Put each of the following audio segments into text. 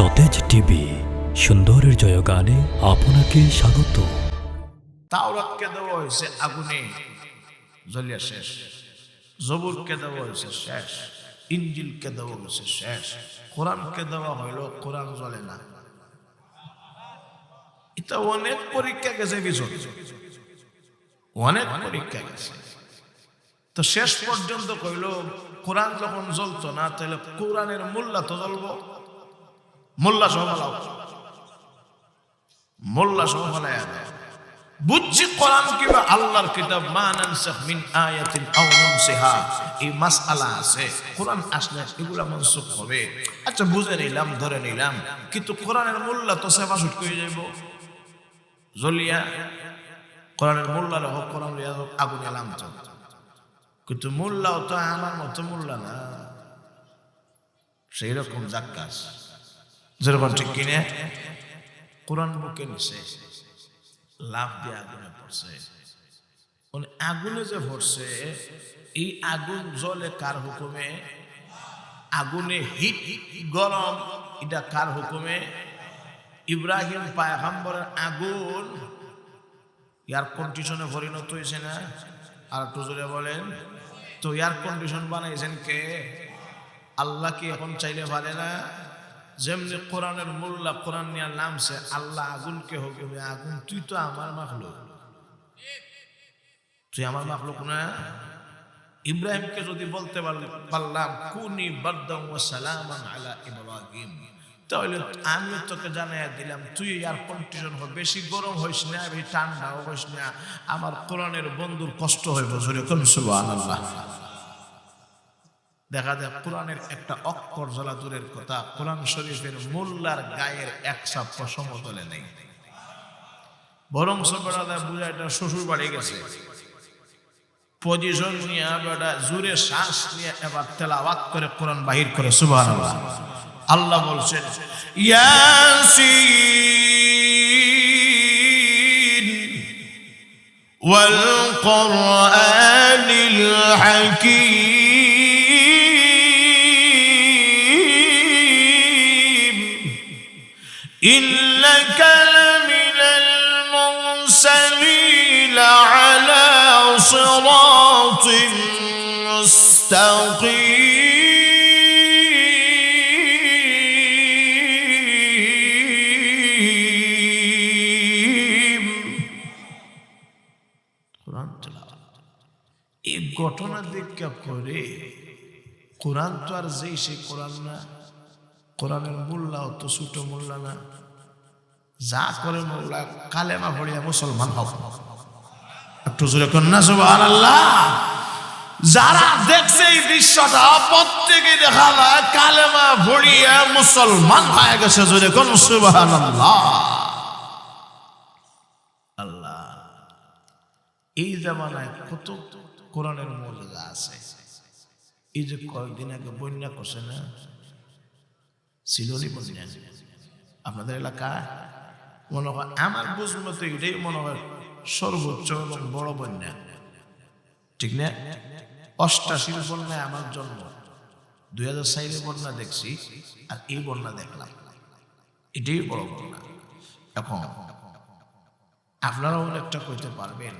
সতেজ টিভি, সুন্দরের জয়গানে আপনাকে স্বাগত। তাওরাতকে দেওয়া হয়েছে আগুনে জ্বলিয়া শেষ। জবুরকে দেওয়া হয়েছে শেষ। ইঞ্জিলকে দেওয়া হয়েছে শেষ। কোরআনকে দেওয়া হইল, কোরআন জ্বলে না। এটা অনেক পরীক্ষা গেছে পিছনে অনেক পরীক্ষা গেছে। তো শেষ পর্যন্ত কইল, কোরআন যখন জ্বলতো না, তাহলে কোরআনের মোল্লা তো জ্বলব। মোল্লা সহ মোল্লা সহ ফেলাইয়া বুঝছি কোরআন কিবা আল্লাহর কিতাব, মা নানসাখ মিন আয়াতিন আও নুনসিহা। এই মাসআলা আছে, কোরআন আসলে এগুলা মনসুখ হবে। আচ্ছা বুঝে নিলাম, ধরে নিলাম, কিন্তু কোরআনের মোল্লা তো সেবা শুট করে যাইব। জলিয়া, কোরআনের মোল্লা হোক, কোরআন আগুন এলাম কিন্তু মোল্লাও তো আমার মতো মোল্লা না। সেই রকম জাক্কাস যেরকম ঠিক কিনে? কোরআন বুকে নিছে লাভ দিয়ে আগুনে পড়ছে। আগুনে যে পড়ছে এই আগুন জলে কার হুকুমে? আগুনে হিট, গরম, এটা কার হুকুমে? ইব্রাহিম পায়গাম্বরের আগুন। এয়ার কন্ডিশনে পরিণত হয়েছে না? আর একটু জোরে বলেন। তো এয়ার কন্ডিশন বানাইছেন কে? আল্লাহ কি এখন চাইলে পারে না? যেমনি কোরআনের মোল্লা কোরআন নিয়ে নামছে, আল্লাহ আগুনকে হুকুমে, আগুন তুই তো আমার মাখলুক। তুই আমার মাখলুক না? ইব্রাহিমকে যদি বলতে পারল- পারলাম, কুনি বারদাম ওয়া সালামান আলা ইব্রাহিম। তাহলে আমি তোকে জানাইয়া দিলাম, তুই এয়ার কন্ডিশন হয় বেশি গরম হইস না, বেশি ঠান্ডাও হইস না। আমার কোরআনের বন্ধুর কষ্ট হইব। জোরে কোন সুবহানাল্লাহ। দেখা যায় কোরআনের একটা অক্ষর জ্বলা দূরের কথা কোরআন শরীফের মোল্লার গায়ের এক সাপ সমতলে নেই বরং বেড়া বুঝা এটা শ্বশুর বাড়ি গেছে পজিশন নিয়ে বেটা জুড়ে শ্বাস নিয়ে এবার তেলাওয়াত করে কোরআন বাহির করে সুবহানাল্লাহ আল্লাহ বলছেন ইয়াসিন والقرآن إنك لمن المرسلين على صراط مستقيم কোরআন তেলাওয়াত। এই ঘটনা দেখা করে কোরআন তো আর যেই সে কোরআন না কোরআনের মোল্লা তো ছোট মোল্লা না। যা করে মোল্লা, কালেমা ভরিয়া মুসলমান হব একটু জোরে কন্যা সুবহান আল্লাহ যারা দেখছে এই দৃশ্যটা প্রত্যেকে দেখা যায় কালেমা ভরিয়া মুসলমান হয়ে গেছে, জোরে কোন সুবহান আল্লাহ, এই জামানায় কত কোরআনের মর্যাদা আছে। এই যে কয়েকদিন আগে বন্যা করছে না? সিলোনি বন্যা আপনাদের এলাকায় মনে হয় আমার বুঝ মতো এটাই মনে হয় সর্বোচ্চ এবং বড় বন্যা। ঠিক না? অষ্টাশির বন্যায় আমার জন্ম। দুই হাজার সাইলে বন্যা দেখছি আর এই বন্যা দেখলাম। এটাই বড় বন্যা। এখন আপনারাও অনেকটা কইতে পারবেন,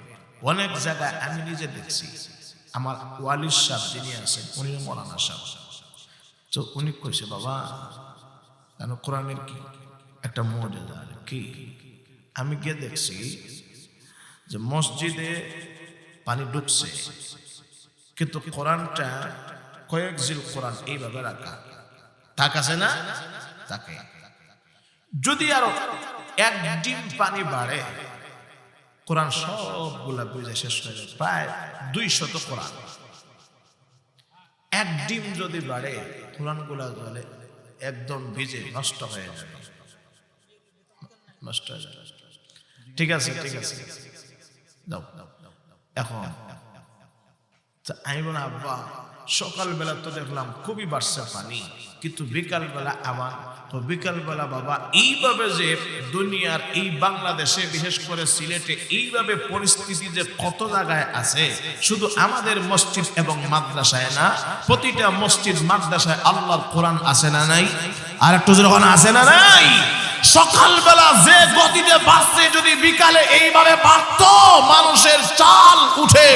অনেক জায়গায় আমি নিজে দেখছি। আমার ওয়ালির সাহেব যিনি আছেন উনি মরানা সাহেব। তো উনি কইছে, বাবা কেন কোরআনের কি? একটা মর্যাদা কি? আমি গিয়ে দেখছি যে মসজিদে পানি ঢুকছে, কিন্তু কোরআনটা কয়েক জিল কোরআন এইভাবে রাখা। তাক আছে না? তাকে। যদি আরও এক ডিম পানি বাড়ে, কোরআন সবগুলা বুঝে শেষ হয়ে যাবে প্রায় দুই শত কোরআন। এক ডিম যদি বাড়ে কোরআনগুলা জলে একদম ভিজে নষ্ট হয়ে যাবে নষ্ট হয়ে যাবে ঠিক আছে ঠিক আছে। দাও। এখন তা আমি বললাম, আব্বা, সকালবেলা তো দেখলাম খুবই বাড়ছে পানি, কিন্তু বিকালবেলা আবার। তো বিকালবেলা বাবা এইভাবে যে দুনিয়ার এই বাংলাদেশে, বিশেষ করে সিলেটে এইভাবে পরিস্থিতি যে কত জায়গায় আছে, শুধু আমাদের মসজিদ এবং মাদ্রাসায় না, প্রতিটা মসজিদ, মাদ্রাসায় আল্লাহর কোরআন আছে না নাই? আর একটু যখন আছে না নাই? সকালবেলা যে গতিতে বাড়ছে যদি বিকালে এইভাবে বাড়ত, মানুষের চাল উঠে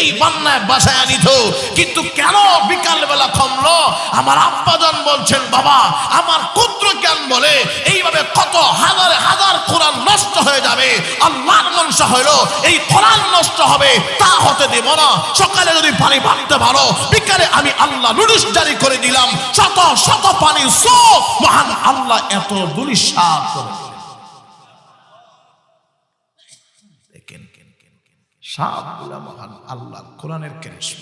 এই বান্নায় বাসায় নিত কিন্তু কেন বিকালবেলা কমলো? আমার আব্বাজান বলছেন, বাবা, আমার পুত্র জ্ঞান বলে এইভাবে কত হাজার হাজার কোরআন নষ্ট হয়ে যাবে। আল্লাহর মনসা হইল, এই কোরআন নষ্ট হবে, তা হতে দেব না। সকালে যদি পানি বাড়তে পারো, বিকালে আমি আল্লাহ নোটিশ জারি করে দিলাম। শত শত পানি সো মহান আল্লাহ এত দুরিশাত করে সাপ মহান আল্লাহ কোরআনের কেরিশমা।